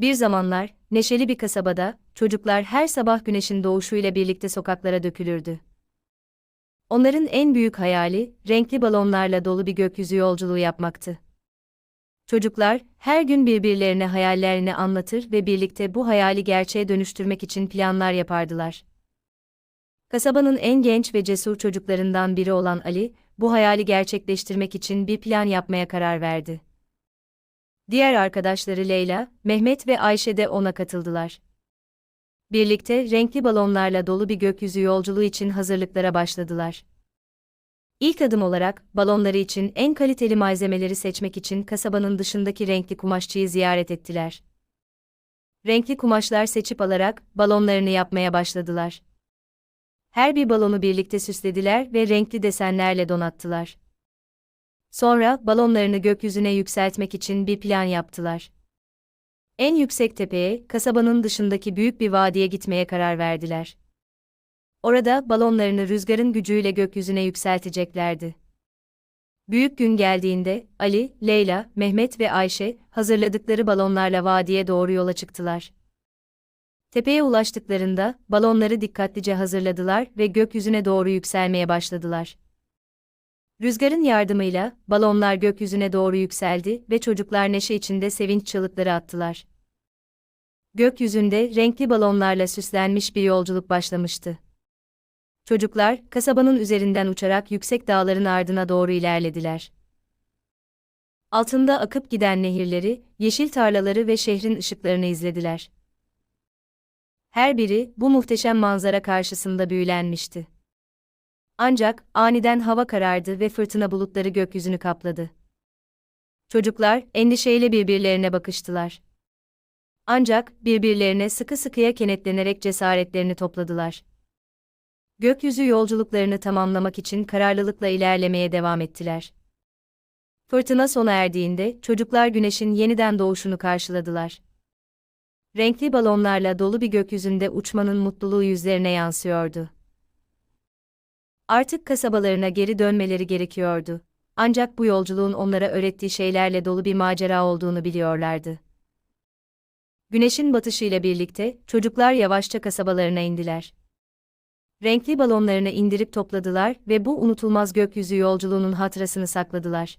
Bir zamanlar, neşeli bir kasabada, çocuklar her sabah güneşin doğuşuyla birlikte sokaklara dökülürdü. Onların en büyük hayali, renkli balonlarla dolu bir gökyüzü yolculuğu yapmaktı. Çocuklar, her gün birbirlerine hayallerini anlatır ve birlikte bu hayali gerçeğe dönüştürmek için planlar yapardılar. Kasabanın en genç ve cesur çocuklarından biri olan Ali, bu hayali gerçekleştirmek için bir plan yapmaya karar verdi. Diğer arkadaşları Leyla, Mehmet ve Ayşe de ona katıldılar. Birlikte renkli balonlarla dolu bir gökyüzü yolculuğu için hazırlıklara başladılar. İlk adım olarak balonları için en kaliteli malzemeleri seçmek için kasabanın dışındaki renkli kumaşçıyı ziyaret ettiler. Renkli kumaşlar seçip alarak balonlarını yapmaya başladılar. Her bir balonu birlikte süslediler ve renkli desenlerle donattılar. Sonra balonlarını gökyüzüne yükseltmek için bir plan yaptılar. En yüksek tepeye, kasabanın dışındaki büyük bir vadiye gitmeye karar verdiler. Orada balonlarını rüzgarın gücüyle gökyüzüne yükselteceklerdi. Büyük gün geldiğinde Ali, Leyla, Mehmet ve Ayşe hazırladıkları balonlarla vadiye doğru yola çıktılar. Tepeye ulaştıklarında balonları dikkatlice hazırladılar ve gökyüzüne doğru yükselmeye başladılar. Rüzgarın yardımıyla balonlar gökyüzüne doğru yükseldi ve çocuklar neşe içinde sevinç çığlıkları attılar. Gökyüzünde renkli balonlarla süslenmiş bir yolculuk başlamıştı. Çocuklar kasabanın üzerinden uçarak yüksek dağların ardına doğru ilerlediler. Altında akıp giden nehirleri, yeşil tarlaları ve şehrin ışıklarını izlediler. Her biri bu muhteşem manzara karşısında büyülenmişti. Ancak aniden hava karardı ve fırtına bulutları gökyüzünü kapladı. Çocuklar endişeyle birbirlerine bakıştılar. Ancak birbirlerine sıkı sıkıya kenetlenerek cesaretlerini topladılar. Gökyüzü yolculuklarını tamamlamak için kararlılıkla ilerlemeye devam ettiler. Fırtına sona erdiğinde çocuklar güneşin yeniden doğuşunu karşıladılar. Renkli balonlarla dolu bir gökyüzünde uçmanın mutluluğu yüzlerine yansıyordu. Artık kasabalarına geri dönmeleri gerekiyordu. Ancak bu yolculuğun onlara öğrettiği şeylerle dolu bir macera olduğunu biliyorlardı. Güneşin batışıyla birlikte çocuklar yavaşça kasabalarına indiler. Renkli balonlarını indirip topladılar ve bu unutulmaz gökyüzü yolculuğunun hatırasını sakladılar.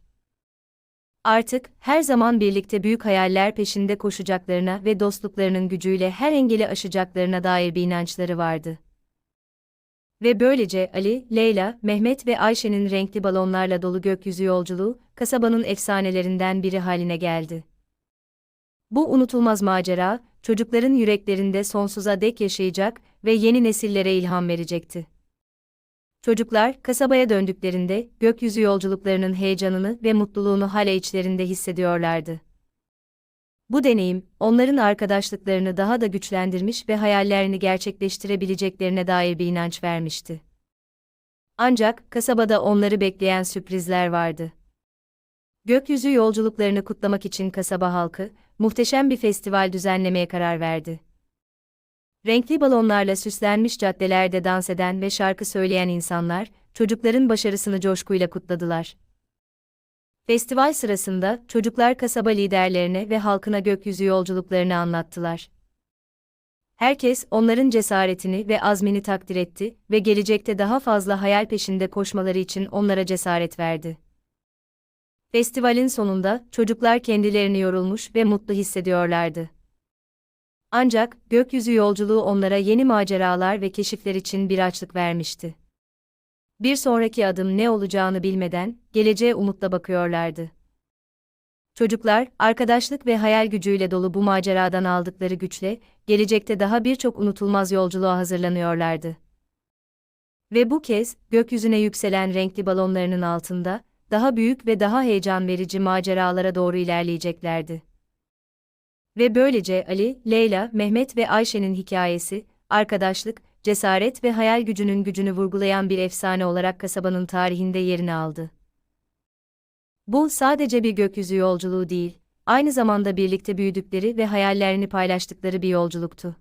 Artık her zaman birlikte büyük hayaller peşinde koşacaklarına ve dostluklarının gücüyle her engeli aşacaklarına dair bir inançları vardı. Ve böylece Ali, Leyla, Mehmet ve Ayşe'nin renkli balonlarla dolu gökyüzü yolculuğu, kasabanın efsanelerinden biri haline geldi. Bu unutulmaz macera, çocukların yüreklerinde sonsuza dek yaşayacak ve yeni nesillere ilham verecekti. Çocuklar, kasabaya döndüklerinde, gökyüzü yolculuklarının heyecanını ve mutluluğunu hala içlerinde hissediyorlardı. Bu deneyim, onların arkadaşlıklarını daha da güçlendirmiş ve hayallerini gerçekleştirebileceklerine dair bir inanç vermişti. Ancak kasabada onları bekleyen sürprizler vardı. Gökyüzü yolculuklarını kutlamak için kasaba halkı, muhteşem bir festival düzenlemeye karar verdi. Renkli balonlarla süslenmiş caddelerde dans eden ve şarkı söyleyen insanlar, çocukların başarısını coşkuyla kutladılar. Festival sırasında çocuklar kasaba liderlerine ve halkına gökyüzü yolculuklarını anlattılar. Herkes onların cesaretini ve azmini takdir etti ve gelecekte daha fazla hayal peşinde koşmaları için onlara cesaret verdi. Festivalin sonunda çocuklar kendilerini yorulmuş ve mutlu hissediyorlardı. Ancak gökyüzü yolculuğu onlara yeni maceralar ve keşifler için bir açlık vermişti. Bir sonraki adım ne olacağını bilmeden geleceğe umutla bakıyorlardı. Çocuklar, arkadaşlık ve hayal gücüyle dolu bu maceradan aldıkları güçle, gelecekte daha birçok unutulmaz yolculuğa hazırlanıyorlardı. Ve bu kez, gökyüzüne yükselen renkli balonlarının altında, daha büyük ve daha heyecan verici maceralara doğru ilerleyeceklerdi. Ve böylece Ali, Leyla, Mehmet ve Ayşe'nin hikayesi, arkadaşlık, cesaret ve hayal gücünün gücünü vurgulayan bir efsane olarak kasabanın tarihinde yerini aldı. Bu sadece bir gökyüzü yolculuğu değil, aynı zamanda birlikte büyüdükleri ve hayallerini paylaştıkları bir yolculuktu.